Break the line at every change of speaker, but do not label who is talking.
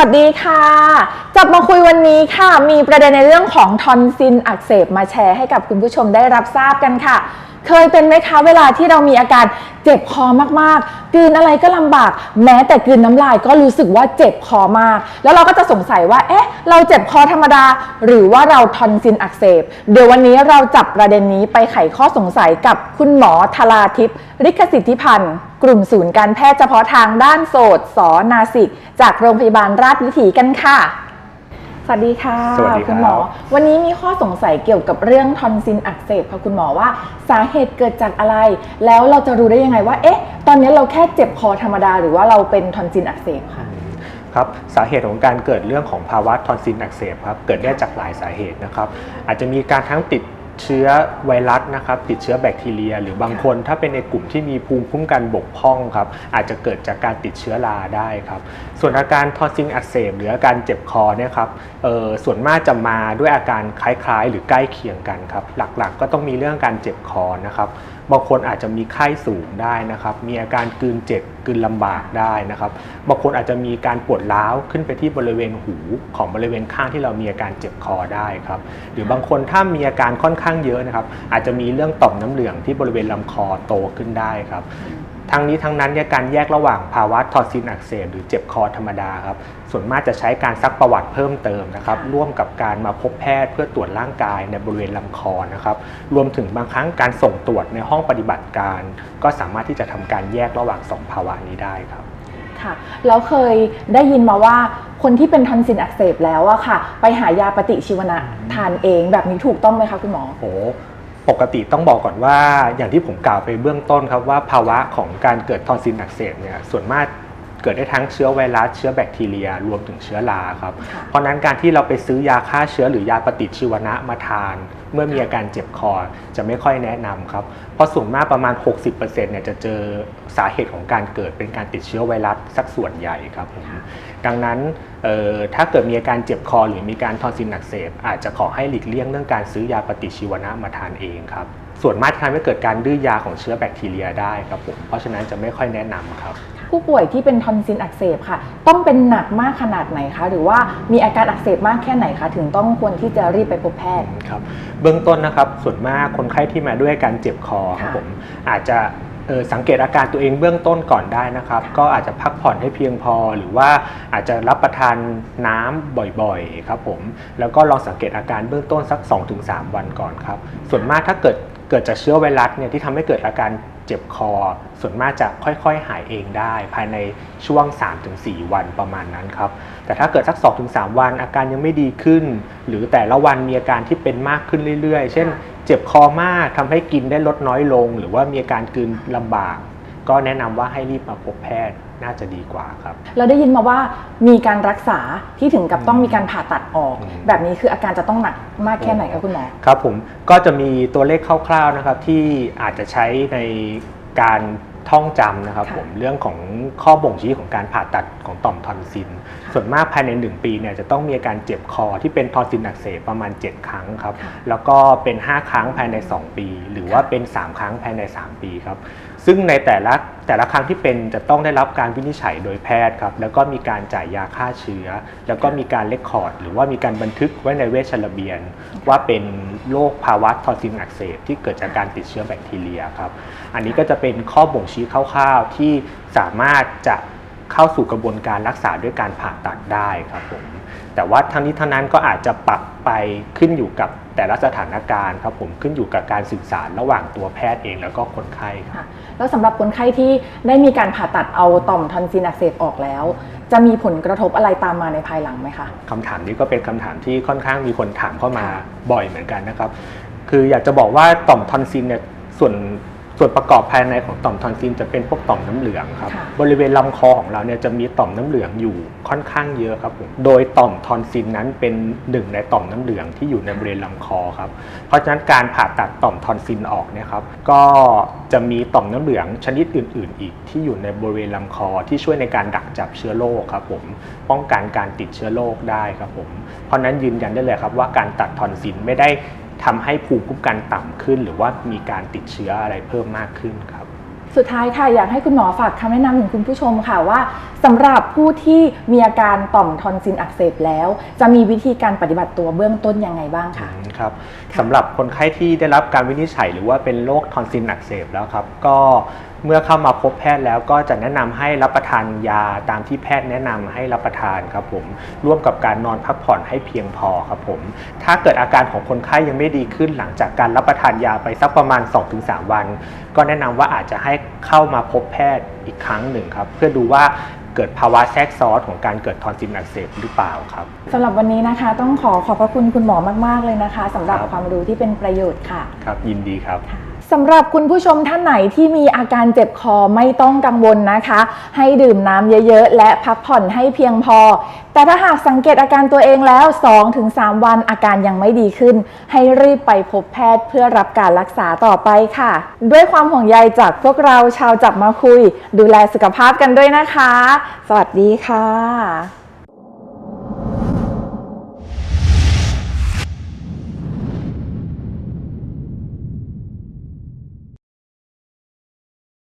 วัสดีค่ะ จับมาคุยวันนี้ค่ะ มีประเด็นในเรื่องของทอนซิลอักเสบมาแชร์ให้กับคุณผู้ชมได้รับทราบกันค่ะ เคยเป็นไหมคะเวลาที่เรามีอาการเจ็บคอมากๆกืนอะไรก็ลำบาก แม้แต่กืนน้ำลายก็รู้สึกว่าเจ็บคอมาก แล้วเราก็จะสงสัยว่า เอ๊ะ เราเจ็บคอธรรมดา หรือว่าเราทอนซิลอักเสบ เดี๋ยววันนี้เราจับประเด็นนี้ไปไขข้อสงสัยกับคุณหมอธราทิพย์ริคสิทธิพันธ์ กลุ่มศูนย์การแพทย์เฉพาะทางด้านโสตสนาสิก จากโรงพยาบาลราชวิถีกันค่ะ วัสดีค่ะ
สวัสดีครับ
คุณหมอ วันนี้มีข้อสงสัยเกี่ยวกับเรื่องทอนซิลอักเสบค่ะคุณหมอว่าสาเหตุเกิดจากอะไร แล้วเราจะรู้ได้ยังไงว่า เอ๊ะ ตอนนี้เราแค่เจ็บคอธรรมดา หรือว่าเราเป็นทอนซิลอักเสบค่ะ
ครับสาเหตุของการเกิดเรื่องของภาวะทอนซิลอักเสบครับเกิดได้จากหลายสาเหตุนะครับอาจจะมีการทั้งติด เชื้อไวรัสนะครับติดเชื้อแบคทีเรีย หรือบางคนถ้าเป็นในกลุ่มที่มีภูมิคุ้มกันบกพร่องครับอาจจะเกิดจากการติดเชื้อราได้ครับส่วนอาการทอนซิลอักเสบหรืออาการเจ็บคอเนี่ยครับเอ่อส่วนมากจะมาด้วยอาการคล้ายๆ หรือใกล้เคียงกันครับหลักๆก็ต้องมีเรื่องการเจ็บคอนะครับ บางคนอาจจะมีไข้สูงได้นะครับ มีอาการกลืนเจ็บกลืนลำบากได้นะครับ บางคนอาจจะมีการปวดร้าวขึ้นไปที่บริเวณหูของบริเวณข้างที่เรามีอาการเจ็บคอได้ครับ หรือบางคนถ้ามีอาการค่อนข้างเยอะนะครับ อาจจะมีเรื่องต่อมน้ำเหลืองที่บริเวณลำคอโตขึ้นได้ครับ ทั้งนี้ทั้งนั้นเนี่ยการแยกระหว่างภาวะทอนซิลอักเสบหรือเจ็บคอธรรมดาครับส่วนมากจะใช้การซักประวัติเพิ่มเติมนะครับร่วมกับการมาพบแพทย์เพื่อตรวจร่างกายในบริเวณลำคอนะครับรวมถึงบางครั้งการส่งตรวจในห้องปฏิบัติการ ก็สามารถที่จะทำการแยกระหว่างสองภาวะนี้ได้ครับ
ค่ะแล้วเคยได้ยินมาว่าคนที่เป็นทอนซิลอักเสบแล้วอะค่ะ ไปหายาปฏิชีวนะทานเองแบบนี้ถูกต้องไหมคะคุณหมอ
โอ้ ปกติต้องบอกก่อนว่าอย่างที่ผมกล่าวไปเบื้องต้นครับว่าภาวะของการเกิดทอนซิลอักเสบเนี่ยส่วนมาก เกิดได้ทั้งเชื้อไวรัสเชื้อแบคทีเรีย รวมถึงเชื้อราครับ
ค่ะ
เพราะฉะนั้นการที่เราไปซื้อยาฆ่าเชื้อหรือยาปฏิชีวนะมาทาน เมื่อมีอาการเจ็บคอจะไม่ค่อยแนะนำครับ เพราะส่วนมากประมาณ 60%เนี่ยจะเจอสาเหตุของการเกิดเป็นการติดเชื้อไวรัสสักส่วนใหญ่ครับผมดังนั้นเอ่อถ้าเกิดมีอาการเจ็บคอหรือมีการทอนซิลอักเสบอาจจะขอให้หลีกเลี่ยงเรื่องการซื้อยาปฏิชีวนะมาทานเองครับ ส่วนมากจะทำให้เกิดการดื้อยาของเชื้อแบคทีเรียได้ครับผมเพราะฉะนั้นจะไม่ค่อยแนะนำครับ
ผู้ป่วยที่เป็นทอนซิลอักเสบค่ะ ต้องเป็นหนักมากขนาดไหนคะ หรือว่ามีอาการอักเสบมากแค่ไหนคะ ถึงต้องควรที่จะรีบไปพบแพทย์
ครับเบื้องต้นนะครับส่วนมากคนไข้ที่มาด้วยอาการเจ็บคอครับ
ค่ะ
ผมอาจจะเอ่อ สังเกตอาการตัวเองเบื้องต้นก่อนได้นะครับ ก็อาจจะพักผ่อนให้เพียงพอ หรือว่าอาจจะรับประทานน้ำบ่อยๆครับผมแล้วก็ลองสังเกตอาการเบื้องต้นสัก 2-3 วันก่อนครับ ส่วนมากถ้าเกิดเกิดจากเชื้อไวรัสเนี่ยที่ทำให้เกิดอาการเจ็บคอ ส่วนมากจะค่อยๆ หายเองได้ ภายในช่วง 3-4 วันประมาณนั้นครับ แต่ถ้าเกิดสัก 2-3 วันอาการยังไม่ดีขึ้น หรือแต่ละวันมีอาการที่เป็นมากขึ้นเรื่อยๆ เช่น เจ็บคอมากทำให้กินได้ลดน้อยลง หรือว่ามีอาการกลืนลำบาก ก็แนะนำว่าให้รีบมาพบแพทย์น่าจะดีกว่าครับ
เราได้ยินมาว่ามีการรักษาที่ถึงกับต้องมีการผ่าตัดออก
อืม
แบบนี้คืออาการจะต้องหนักมากแค่ไหนคะคุณหมอ
ครับผมก็จะมีตัวเลขคร่าวๆนะครับที่อาจจะใช้ในการ ท่องจำนะครับ
ค่ะ
ผมเรื่องของข้อบ่งชี้ของการผ่าตัดของต่อมทอนซิลส่วนมากภายใน 1 ปีเนี่ยจะต้องมีอาการเจ็บคอที่เป็นทอนซิลอักเสบประมาณ 7 ครั้งครับ
ค่ะ
แล้วก็เป็น 5 ครั้งภายใน 2 ปี หรือว่าเป็น 3 ครั้งภายใน 3 ปีครับซึ่งในแต่ละแต่ละครั้งที่เป็นจะต้องได้รับการวินิจฉัยโดยแพทย์ครับแล้วก็มีการจ่ายยาฆ่าเชื้อ แล้วก็มีการเลคคอร์ด หรือว่ามีการบันทึกไว้ในเวชระเบียน ว่าเป็นโรคภาวะทอนซิลอักเสบที่เกิดจากการติดเชื้อแบคทีเรียครับอันนี้ก็จะเป็นข้อบ่งชี้คร่าวๆที่สามารถจะเข้าสู่กระบวนการรักษาด้วยการผ่าตัดได้ครับผม แต่ว่าทั้งนี้ทั้งนั้นก็อาจจะปรับไปขึ้นอยู่กับแต่ละสถานการณ์ครับผมขึ้นอยู่กับการสื่อสารระหว่างตัวแพทย์เองแล้วก็คนไข้ครับ
ค่ะแล้วสำหรับคนไข้ที่ได้มีการผ่าตัดเอาต่อมทอนซิลอักเสบออกแล้ว จะมีผลกระทบอะไรตามมาในภายหลังไหมคะ
คำถามนี้ก็เป็นคำถามที่ค่อนข้างมีคนถามเข้ามา
ค่ะ
บ่อยเหมือนกันนะครับ คืออยากจะบอกว่าต่อมทอนซิลเนี่ยส่วน ส่วนประกอบภายในของต่อมทอนซิลจะเป็นพวกต่อมน้ำเหลืองครับ
ค่ะ
บริเวณลำคอของเราเนี่ยจะมีต่อมน้ำเหลืองอยู่ค่อนข้างเยอะครับผมโดยต่อมทอนซิลนั้นเป็นหนึ่งในต่อมน้ำเหลืองที่อยู่ในบริเวณลำคอครับเพราะฉะนั้นการผ่าตัดต่อมทอนซิลออกเนี่ยครับก็จะมีต่อมน้ำเหลืองชนิดอื่น ๆ อีกที่อยู่ในบริเวณลำคอที่ช่วยในการดักจับเชื้อโรคครับผมป้องกันการติดเชื้อโรคได้ครับผมเพราะฉะนั้นยืนยันได้เลยครับว่าการตัดทอนซิลไม่ได้ ทำให้ภูมิคุ้มกันต่ำขึ้น หรือว่ามีการติดเชื้ออะไรเพิ่มมากขึ้นครับ
สุดท้ายค่ะอยากให้คุณหมอฝากคำแนะนำถึงคุณผู้ชมค่ะว่าสำหรับผู้ที่มีอาการต่อมทอนซิลอักเสบแล้ว จะมีวิธีการปฏิบัติตัวเบื้องต้นยังไงบ้างคะ
อืมครับ
ค่ะ
สำหรับคนไข้ที่ได้รับการวินิจฉัย หรือว่าเป็นโรคทอนซิลอักเสบแล้วครับ ก็ เมื่อเข้ามาพบแพทย์แล้วก็จะแนะนำให้รับประทานยาตามที่แพทย์แนะนำให้รับประทานครับผมร่วมกับการนอนพักผ่อนให้เพียงพอครับผมถ้าเกิดอาการของคนไข้ยังไม่ดีขึ้นหลังจากการรับประทานยาไปสักประมาณ 2-3 วัน ก็แนะนำว่าอาจจะให้เข้ามาพบแพทย์อีกครั้งหนึ่งครับ เพื่อดูว่าเกิดภาวะแทรกซ้อนของการเกิดทอนซิลอักเสบหรือเปล่าครับ
สำหรับวันนี้นะคะ ต้องขอขอบพระคุณคุณหมอมาก ๆ เลยนะคะสำหรับ
ครับ
ความรู้ที่เป็นประโยชน์ค่ะ
ครับยินดีครับ
สำหรับคุณผู้ชมท่านไหนที่มีอาการเจ็บคอไม่ต้องกังวลนะคะ ให้ดื่มน้ำเยอะๆ และพักผ่อนให้เพียงพอ แต่ถ้าหากสังเกตอาการตัวเองแล้ว 2-3 วันอาการยังไม่ดีขึ้น ให้รีบไปพบแพทย์เพื่อรับการรักษาต่อไปค่ะ ด้วยความห่วงใยจากพวกเราชาวจับมาคุย ดูแลสุขภาพกันด้วยนะคะ สวัสดีค่ะ